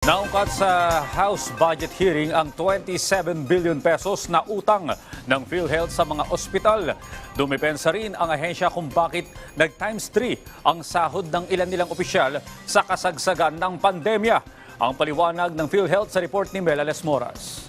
Naungkat sa House budget hearing ang 27 billion pesos na utang ng PhilHealth sa mga ospital. Dumipensa rin ang ahensya kung bakit nag times 3 ang sahod ng ilan nilang opisyal sa kasagsagan ng pandemya. Ang paliwanag ng PhilHealth sa report ni Melales Moras.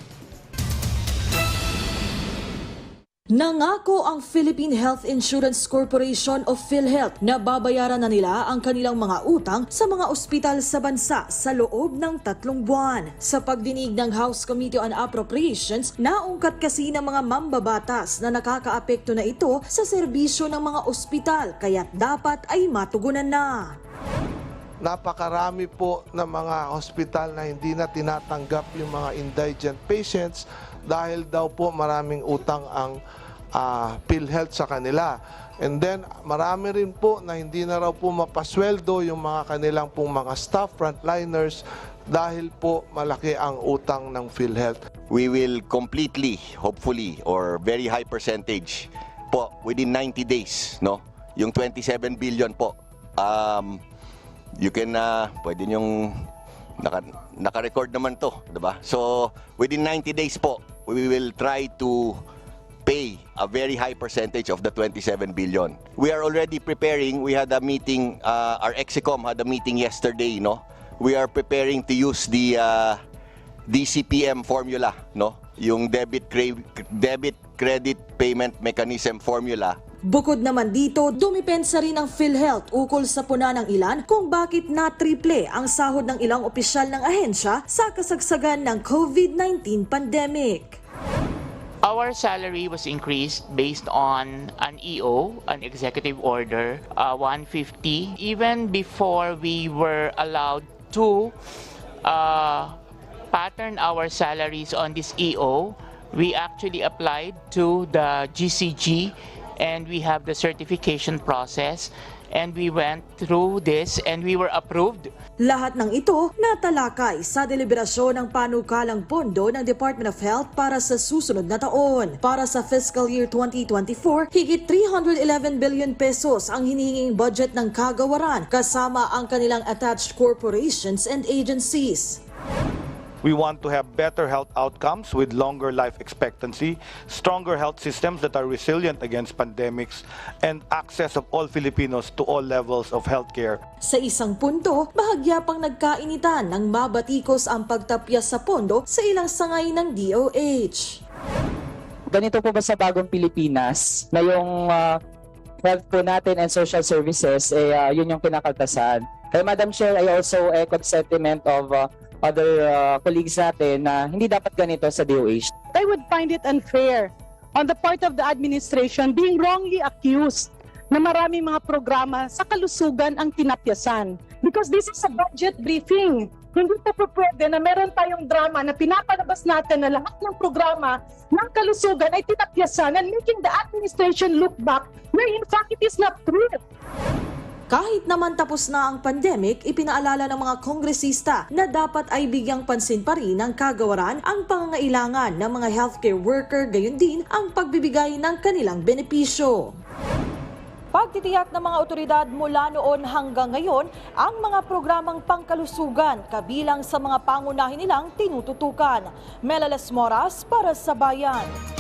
Nangako ang Philippine Health Insurance Corporation of PhilHealth na babayaran na nila ang kanilang mga utang sa mga ospital sa bansa sa loob ng tatlong buwan. Sa pagdinig ng House Committee on Appropriations, naungkat kasi ng mga mambabatas na nakakaapekto na ito sa serbisyo ng mga ospital kaya't dapat ay matugunan na. napakarami po ng mga hospital na hindi na tinatanggap yung mga indigent patients dahil daw po maraming utang ang ah, PhilHealth sa kanila. And then marami rin po na hindi na raw po mapasweldo yung mga kanilang pong mga staff, frontliners, dahil po malaki ang utang ng PhilHealth. we will completely, hopefully, or very high percentage po within 90 days, no? Yung 27 billion po. Um, you can, uh, pwede yung naka, naka-record naman to, di ba? So, within 90 days po, we will try to pay a very high percentage of the 27 billion. We are already preparing. We had a meeting, uh, our Exicom had a meeting yesterday, no? We are preparing to use the uh, DCPM formula, no? Yung debit cre- debit credit payment mechanism formula Bukod naman dito, dumipensa rin ang PhilHealth ukol sa puna ng ilan kung bakit na triple ang sahod ng ilang opisyal ng ahensya sa kasagsagan ng COVID-19 pandemic. Our salary was increased based on an EO, an executive order, uh, 150. Even before we were allowed to uh, pattern our salaries on this EO, we actually applied to the GCG and we have the certification process and we went through this and we were approved Lahat ng ito natalakay sa deliberasyon ng panukalang pondo ng Department of Health para sa susunod na taon. Para sa fiscal year 2024, higit 311 billion pesos ang hinihinging budget ng kagawaran kasama ang kanilang attached corporations and agencies. We want to have better health outcomes with longer life expectancy, stronger health systems that are resilient against pandemics, and access of all Filipinos to all levels of healthcare. Sa isang punto, bahagya pang nagkainitan ng mabatikos ang pagtapyas sa pondo sa ilang sangay ng DOH. ganito po ba sa bagong Pilipinas na yung ah, health po natin and social services, eh, ah, yun yung kinakaltasan. Kaya Madam Chair, I also echo the sentiment of ah, other ah, colleagues natin na hindi dapat ganito sa DOH. I would find it unfair on the part of the administration being wrongly accused na maraming mga programa sa kalusugan ang tinapyasan. Because this is a budget briefing. Hindi po po pwede na meron tayong drama na pinapalabas natin na lahat ng programa ng kalusugan ay tinapyasan and making the administration look back where in fact it is not true. Kahit naman tapos na ang pandemic, ipinaalala ng mga kongresista na dapat ay bigyang pansin pa rin ng kagawaran ang pangangailangan ng mga healthcare worker gayon din ang pagbibigay ng kanilang benepisyo. Pagtitiyak ng mga otoridad mula noon hanggang ngayon ang mga programang pangkalusugan kabilang sa mga pangunahin nilang tinututukan. Melales Moras para sa Bayan.